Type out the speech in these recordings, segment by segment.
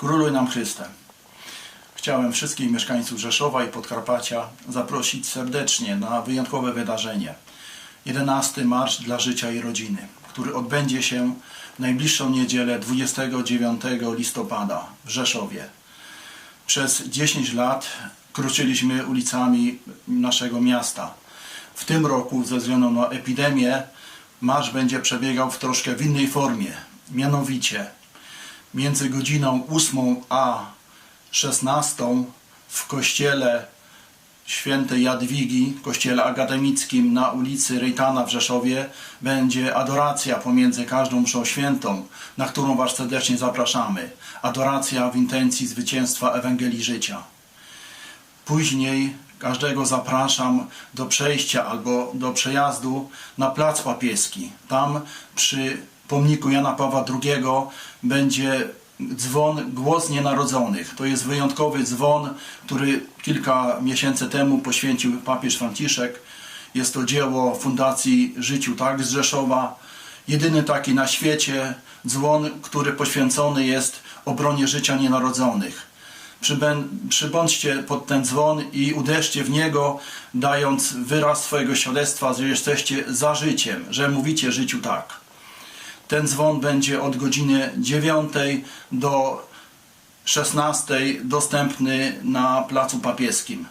Króluj nam Chryste. Chciałem wszystkich mieszkańców Rzeszowa i Podkarpacia zaprosić serdecznie na wyjątkowe wydarzenie. 11 Marsz dla Życia i Rodziny, który odbędzie się w najbliższą niedzielę 29 listopada w Rzeszowie. Przez 10 lat kroczyliśmy ulicami naszego miasta. W tym roku, ze względu na epidemię, marsz będzie przebiegał w troszkę w innej formie. Mianowicie między godziną 8 a 16 w kościele świętej Jadwigi, kościele akademickim na ulicy Rejtana w Rzeszowie będzie adoracja pomiędzy każdą mszą świętą, na którą Was serdecznie zapraszamy. Adoracja w intencji zwycięstwa Ewangelii Życia. Później każdego zapraszam do przejścia albo do przejazdu na Plac Papieski. Tam przy pomniku Jana Pawła II będzie dzwon Głos Nienarodzonych. To jest wyjątkowy dzwon, który kilka miesięcy temu poświęcił papież Franciszek. Jest to dzieło Fundacji Życiu Tak z Rzeszowa. Jedyny taki na świecie dzwon, który poświęcony jest obronie życia nienarodzonych. Przybę- Przybądźcie pod ten dzwon i uderzcie w niego, dając wyraz swojego świadectwa, że jesteście za życiem, że mówicie życiu tak. Ten dzwon będzie od godziny 9 do 16 dostępny na Placu Papieskim.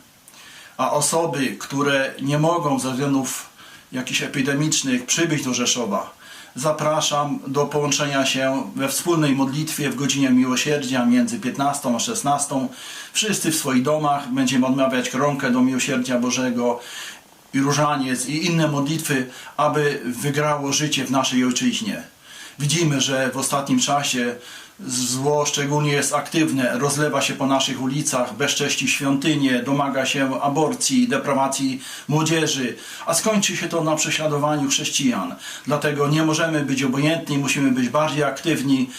A osoby, które nie mogą ze względów jakichś epidemicznych przybyć do Rzeszowa, zapraszam do połączenia się we wspólnej modlitwie w godzinie miłosierdzia między 15 a 16. Wszyscy w swoich domach będziemy odmawiać kronkę do miłosierdzia Bożego i różaniec i inne modlitwy, aby wygrało życie w naszej ojczyźnie. Widzimy, że w ostatnim czasie zło szczególnie jest aktywne, rozlewa się po naszych ulicach, bezcześci świątynie, domaga się aborcji, deprawacji młodzieży, a skończy się to na prześladowaniu chrześcijan. Dlatego nie możemy być obojętni, musimy być bardziej aktywni,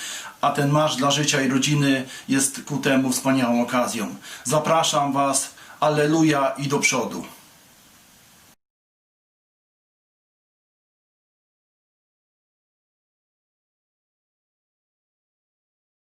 a ten Marsz dla Życia i Rodziny jest ku temu wspaniałą okazją. Zapraszam Was, Alleluja i do przodu.